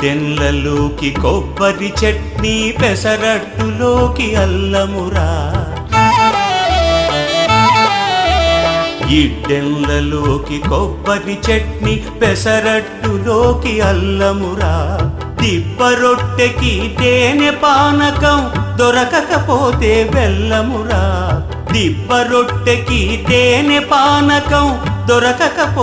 తెల్లలోకి కొబ్బరి చట్నీ పెసరట్టులోకి అల్లమురా. ఇడ్డెన్లలోకి కొబ్బరి చట్నీ పెసరట్టులోకి అల్లమురా. దిబ్బ రొట్టెకి తేనె పానకం దొరకకపోతే బెల్లమురా దిబ్బ రొట్టెకి తేనె పానకం దొరకకపోతే